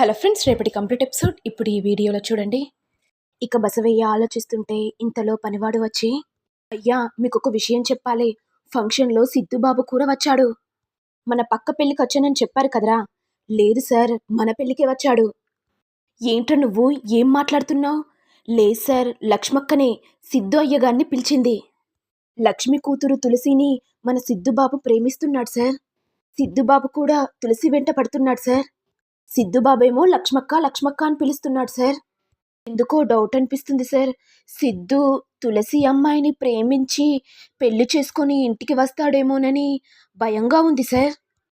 Hello friends రేపటి complete episode. ఇప్పుడు ఈ వీడియోలో చూడండి. ఇక బసవయ్య ఆలోచిస్తుంటే ఇంతలో పనివాడు వచ్చి అయ్యా మీకు ఒక విషయం చెప్పాలి. ఫంక్షన్లో సిద్ధుబాబు కూడా వచ్చాడు. మన పక్క పెళ్ళికి వచ్చానని చెప్పారు కదరా. లేదు సార్ మన పెళ్ళికే వచ్చాడు. ఏంట్రా నువ్వు? ఏం మాట్లాడుతున్నావు? లేదు సార్ లక్ష్మక్కనే సిద్ధు అయ్యగారిని పిలిచింది. లక్ష్మి కూతురు తులసిని మన సిద్ధుబాబు ప్రేమిస్తున్నాడు సార్. సిద్ధుబాబు కూడా తులసి వెంట పడుతున్నాడు సార్. సిద్ధుబాబేమో లక్ష్మక్క లక్ష్మక్క అని పిలుస్తున్నాడు సార్. ఎందుకో డౌట్ అనిపిస్తుంది సార్. సిద్ధు తులసి అమ్మాయిని ప్రేమించి పెళ్ళి చేసుకొని ఇంటికి వస్తాడేమోనని భయంగా ఉంది సార్.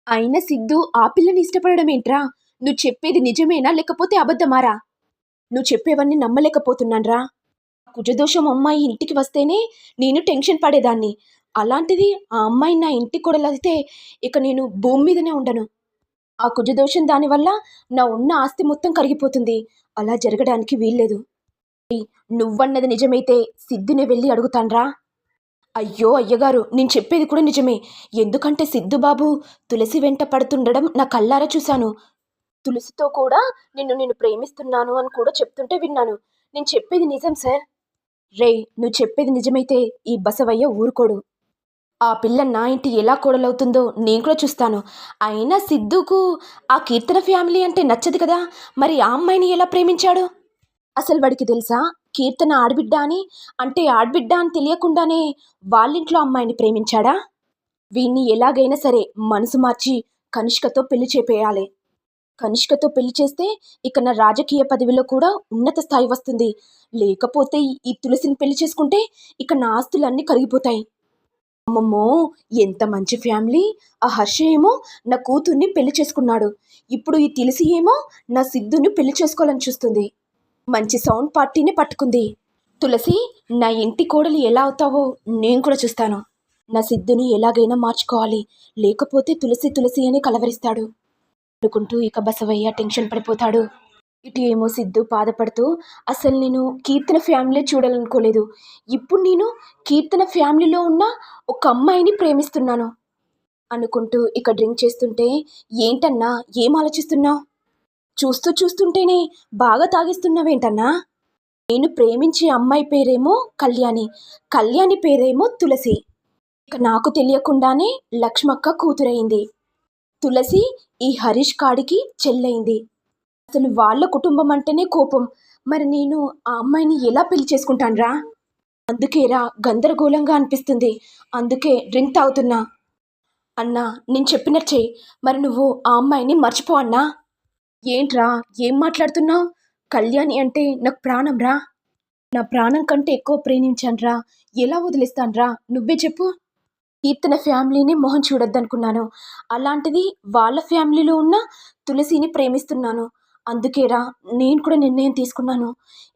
అయినా సిద్ధు ఆ పిల్లని ఇష్టపడడం ఏంట్రా? నువ్వు చెప్పేది నిజమేనా లేకపోతే అబద్ధమారా? నువ్వు చెప్పేవన్నీ నమ్మలేకపోతున్నాన్రా. కుజదోషం అమ్మాయి ఇంటికి వస్తేనే నేను టెన్షన్ పడేదాన్ని. అలాంటిది ఆ అమ్మాయి నా ఇంటి కొడలైతే ఇక నేను భూమి మీదనే ఉండను. ఆ కుజదోషం దానివల్ల నా ఉన్న ఆస్తి మొత్తం కరిగిపోతుంది. అలా జరగడానికి వీల్లేదు. నువ్వన్నది నిజమైతే సిద్ధుని వెళ్ళి అడుగుతాన్రా. అయ్యో అయ్యగారు నేను చెప్పేది కూడా నిజమే. ఎందుకంటే సిద్ధుబాబు తులసి వెంట పడుతుండడం నా కల్లారా చూశాను. తులసితో కూడా నిన్ను నేను ప్రేమిస్తున్నాను అని కూడా చెప్తుంటే విన్నాను. నేను చెప్పేది నిజం సార్. రే నువ్వు చెప్పేది నిజమైతే ఈ బసవయ్య ఊరుకోడు. ఆ పిల్ల నా ఇంటి ఎలా కోడలవుతుందో నేను కూడా చూస్తాను. అయినా సిద్ధుకు ఆ కీర్తన ఫ్యామిలీ అంటే నచ్చదు కదా? మరి ఆ అమ్మాయిని ఎలా ప్రేమించాడు? అసలు వాడికి తెలుసా? కీర్తన ఆడబిడ్డ అని? అంటే ఆడబిడ్డ అని తెలియకుండానే వాళ్ళింట్లో అమ్మాయిని ప్రేమించాడా? వీణ్ణి ఎలాగైనా సరే మనసు మార్చి కనిష్కతో పెళ్ళి చేపేయాలి. కనిష్కతో పెళ్ళి చేస్తే ఇక నా రాజకీయ పదవిలో కూడా ఉన్నత స్థాయి వస్తుంది. లేకపోతే ఈ తులసిని పెళ్ళి చేసుకుంటే ఇక నా ఆస్తులన్నీ కరిగిపోతాయి. అమ్మమ్మో ఎంత మంచి ఫ్యామిలీ. ఆ హర్ష ఏమో నా కూతుర్ని పెళ్ళి చేసుకున్నాడు. ఇప్పుడు ఈ తులసి ఏమో నా సిద్ధుని పెళ్ళి చేసుకోవాలని చూస్తుంది. మంచి సౌండ్ పార్టీని పట్టుకుంది. తులసి నా ఇంటి కోడలు ఎలా అవుతావో నేను కూడా చూస్తాను. నా సిద్ధుని ఎలాగైనా మార్చుకోవాలి. లేకపోతే తులసి తులసి అని కలవరిస్తాడు. అనుకుంటూ ఇక బసవయ్య టెన్షన్ పడిపోతాడు. ఇటు ఏమో సిద్ధు బాధపడుతూ అసలు నేను కీర్తన ఫ్యామిలీ చూడాలనుకోలేదు. ఇప్పుడు నేను కీర్తన ఫ్యామిలీలో ఉన్న ఒక అమ్మాయిని ప్రేమిస్తున్నాను అనుకుంటూ ఇక డ్రింక్ చేస్తుంటే ఏంటన్నా ఏం ఆలోచిస్తున్నావు? చూస్తూ చూస్తుంటేనే బాగా తాగిస్తున్నావేంటన్నా? నేను ప్రేమించే అమ్మాయి పేరేమో కళ్యాణి. కళ్యాణి పేరేమో తులసి. ఇక నాకు తెలియకుండానే లక్ష్మక్క కూతురైంది. తులసి ఈ హరీష్ కాడికి చెల్లైంది అసలు వాళ్ళ కుటుంబం అంటేనే కోపం. మరి నేను ఆ అమ్మాయిని ఎలా పెళ్ళి చేసుకుంటానురా? అందుకేరా గందరగోళంగా అనిపిస్తుంది. అందుకే డ్రింక్ తాగుతున్నా. అన్నా నేను చెప్పినట్టు చెయ్యి. మరి నువ్వు ఆ అమ్మాయిని మర్చిపో అన్నా. ఏంట్రా ఏం మాట్లాడుతున్నావు? కళ్యాణి అంటే నాకు ప్రాణం రా నా ప్రాణం కంటే ఎక్కువ ప్రేమించానురా. ఎలా వదిలేస్తానురా? నువ్వే చెప్పు. కీర్తన ఫ్యామిలీని మొహం చూడొద్దనుకున్నాను. అలాంటిది వాళ్ళ ఫ్యామిలీలో ఉన్న తులసిని ప్రేమిస్తున్నాను. అందుకేరా నేను కూడా నిర్ణయం తీసుకున్నాను.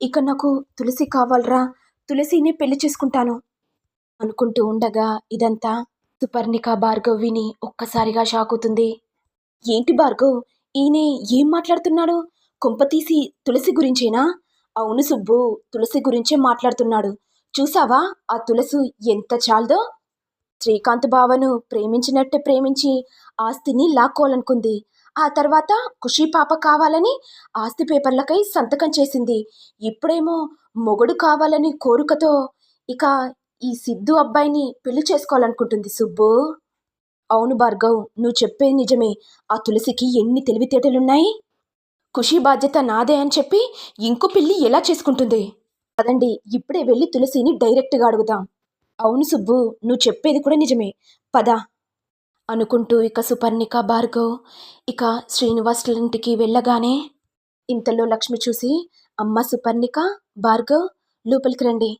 ఇక నాకు తులసి కావాలరా తులసిని పెళ్ళి చేసుకుంటాను. అనుకుంటూ ఉండగా ఇదంతా సుపర్ణిక భార్గవ్ విని ఒక్కసారిగా షాక్ అవుతుంది ఏంటి భార్గవ్ ఈయన ఏం మాట్లాడుతున్నాడు? కొంపతీసి తులసి గురించేనా? అవును సుబ్బు తులసి గురించే మాట్లాడుతున్నాడు. చూసావా? ఆ తులసు ఎంత చాలదో? శ్రీకాంత్ బావను ప్రేమించినట్టే ప్రేమించి ఆస్తిని లాక్కోవాలనుకుంది. ఆ తర్వాత ఖుషీ పాప కావాలని ఆస్తి పేపర్లకై సంతకం చేసింది. ఇప్పుడేమో మొగుడు కావాలని కోరికతో ఇక ఈ సిద్ధు అబ్బాయిని పెళ్ళి చేసుకోవాలనుకుంటుంది సుబ్బు. అవును భార్గవ్ నువ్వు చెప్పేది నిజమే. ఆ తులసికి ఎన్ని తెలివితేటలున్నాయి? ఖుషి బాధ్యత నాదే అని చెప్పి ఇంకో పిల్లి ఎలా చేసుకుంటుంది? అదండి ఇప్పుడే వెళ్ళి తులసిని డైరెక్ట్గా అడుగుదాం. అవును సుబ్బు నువ్వు చెప్పేది కూడా నిజమే. పద. అనుకుంటూ ఇక సుపర్ణిక భార్గవ్ ఇక శ్రీనివాసుల ఇంటికి వెళ్ళగానే ఇంతలో లక్ష్మి చూసి అమ్మ సుపర్ణిక భార్గవ్ లోపలికి రండి.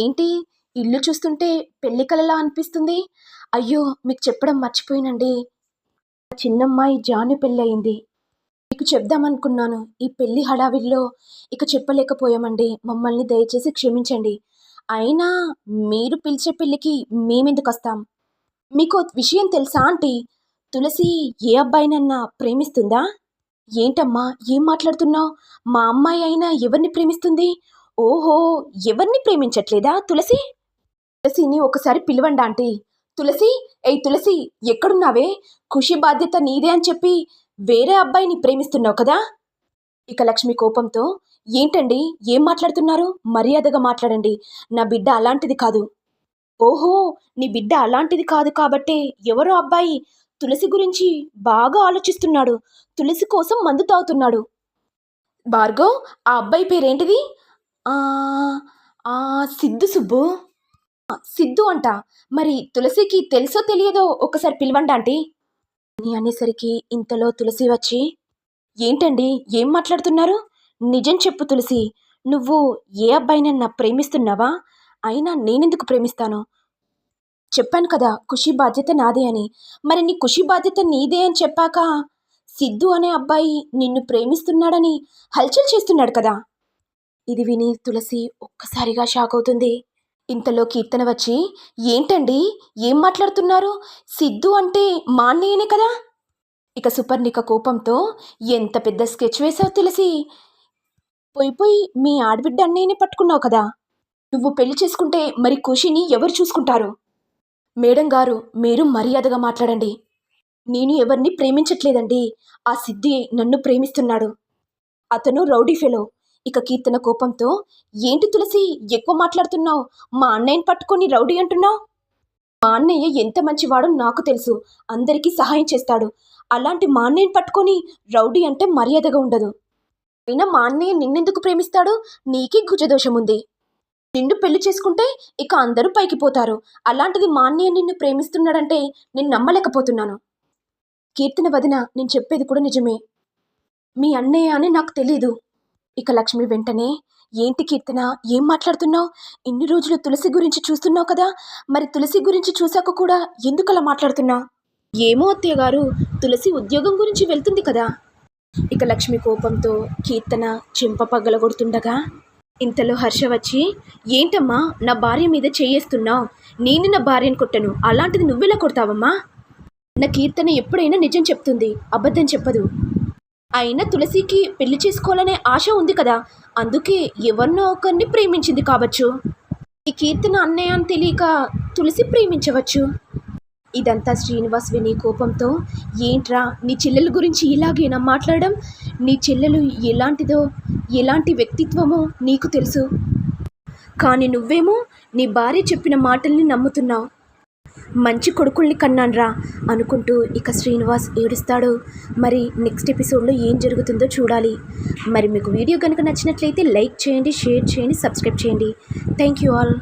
ఏంటి? ఇల్లు చూస్తుంటే పెళ్ళి కలలా అనిపిస్తుంది? అయ్యో మీకు చెప్పడం మర్చిపోయినండి. చిన్నమ్మాయి జాను పెళ్ళయింది మీకు చెప్దామనుకున్నాను. ఈ పెళ్ళి హడావిడిలో ఇక చెప్పలేకపోయామండి. మమ్మల్ని దయచేసి క్షమించండి. అయినా మీరు పిలిచే పెళ్ళికి మేమెందుకు వస్తాం మీకు విషయం తెలుసా ఆంటీ? తులసి ఏ అబ్బాయినన్నా ప్రేమిస్తుందా? ఏంటమ్మా ఏం మాట్లాడుతున్నావు? మా అమ్మాయి అయినా ఎవరిని ప్రేమిస్తుంది? ఓహో ఎవరిని ప్రేమించట్లేదా తులసి? తులసిని ఒకసారి పిలవండి ఆంటీ. తులసి ఏ తులసి ఎక్కడున్నావే? ఖుషి బాధ్యత నీదే అని చెప్పి వేరే అబ్బాయిని ప్రేమిస్తున్నావు కదా? ఇక లక్ష్మి కోపంతో ఏంటండి? ఏం మాట్లాడుతున్నారు? మర్యాదగా మాట్లాడండి. నా బిడ్డ అలాంటిది కాదు. ఓహో! నీ బిడ్డ అలాంటిది కాదు కాబట్టే ఎవరో అబ్బాయి తులసి గురించి బాగా ఆలోచిస్తున్నాడు. తులసి కోసం మందు తాగుతున్నాడు. భార్గవ్ ఆ అబ్బాయి పేరేంటిది? సిద్ధు సుబ్బు. సిద్ధు అంట. మరి తులసికి తెలుసో తెలియదో ఒకసారి పిలవండి ఆంటీ. అని అనేసరికి ఇంతలో తులసి వచ్చి ఏంటండి? ఏం మాట్లాడుతున్నారు? నిజం చెప్పు తులసి. నువ్వు ఏ అబ్బాయినన్నా ప్రేమిస్తున్నావా? అయినా నేనెందుకు ప్రేమిస్తాను? చెప్పాను కదా ఖుషి బాధ్యత నాదే అని. మరి నీ ఖుషి బాధ్యత నీదే అని చెప్పాక సిద్ధు అనే అబ్బాయి నిన్ను ప్రేమిస్తున్నాడని హల్చల్ చేస్తున్నాడు కదా. ఇది విని తులసి ఒక్కసారిగా షాక్ అవుతుంది. ఇంతలో కీర్తన వచ్చి ఏంటండి? ఏం మాట్లాడుతున్నారు? సిద్ధు అంటే మా అన్నయ్యనే కదా? ఇక సుపర్ణిక కోపంతో ఎంత పెద్ద స్కెచ్ వేసావు తులసి? పోయి పోయి మీ ఆడబిడ్డ అన్నయ్యని పట్టుకున్నావు కదా. నువ్వు పెళ్ళి చేసుకుంటే మరి ఖుషిని ఎవరు చూసుకుంటారు? మేడం గారు మీరు మర్యాదగా మాట్లాడండి. నేను ఎవరిని ప్రేమించట్లేదండి. ఆ సిద్ధి నన్ను ప్రేమిస్తున్నాడు. అతను రౌడీ ఫెలో. ఇక కీర్తన కోపంతో ఏంటి తులసి ఎక్కువ మాట్లాడుతున్నావు? మా అన్నయ్యని పట్టుకొని రౌడీ అంటున్నావు? మా అన్నయ్య ఎంత మంచివాడో నాకు తెలుసు. అందరికీ సహాయం చేస్తాడు. అలాంటి మా అన్నయ్యని పట్టుకొని రౌడీ అంటే మర్యాదగా ఉండదు. అయినా మా అన్నయ్య నిన్నెందుకు ప్రేమిస్తాడు నీకే గుజదోషముంది నిన్ను పెళ్ళి చేసుకుంటే ఇక అందరూ పైకి పోతారు. అలాంటిది మా అన్నయ్య నిన్ను ప్రేమిస్తున్నాడంటే నేను నమ్మలేకపోతున్నాను. కీర్తన వదిన నేను చెప్పేది కూడా నిజమే. మీ అన్నయ్య అని నాకు తెలీదు. ఇక లక్ష్మి వెంటనే ఏంటి కీర్తన ఏం మాట్లాడుతున్నావు? ఇన్ని రోజులు తులసి గురించి చూస్తున్నావు కదా? మరి తులసి గురించి చూశాక కూడా ఎందుకలా మాట్లాడుతున్నావు? ఏమో అత్తయ్య గారు తులసి ఉద్యోగం గురించి వెళ్తుంది కదా. ఇక లక్ష్మి కోపంతో కీర్తన చెంప పగలగొడుతుండగా ఇంతలో హర్ష వచ్చి ఏంటమ్మా నా భార్య మీద చేయేస్తున్నావు? నేను నా భార్యను కొట్టను. అలాంటిది నువ్వెలా కొడతావమ్మా? నా కీర్తన ఎప్పుడైనా నిజం చెప్తుంది అబద్ధం చెప్పదు. అయినా తులసికి పెళ్ళి చేసుకోవాలనే ఆశ ఉంది కదా అందుకే ఎవరినో ఒకరిని ప్రేమించింది కావచ్చు. ఈ కీర్తన అన్నయ్య అని తెలియక తులసి ప్రేమించవచ్చు. ఇదంతా శ్రీనివాస్ విని కోపంతో ఏంట్రా నీ చెల్లెల గురించి ఇలాగేనా మాట్లాడడం? నీ చెల్లెలు ఎలాంటిదో ఎలాంటి వ్యక్తిత్వమో నీకు తెలుసు. కానీ నువ్వేమో నీ భార్య చెప్పిన మాటల్ని నమ్ముతున్నావు. మంచి కొడుకుల్ని కన్నాన్రా అనుకుంటూ ఇక శ్రీనివాస్ ఏడుస్తాడు. మరి నెక్స్ట్ ఎపిసోడ్లో ఏం జరుగుతుందో చూడాలి. మరి మీకు వీడియో కనుక నచ్చినట్లయితే లైక్ చేయండి షేర్ చేయండి సబ్స్క్రైబ్ చేయండి. Thank you all.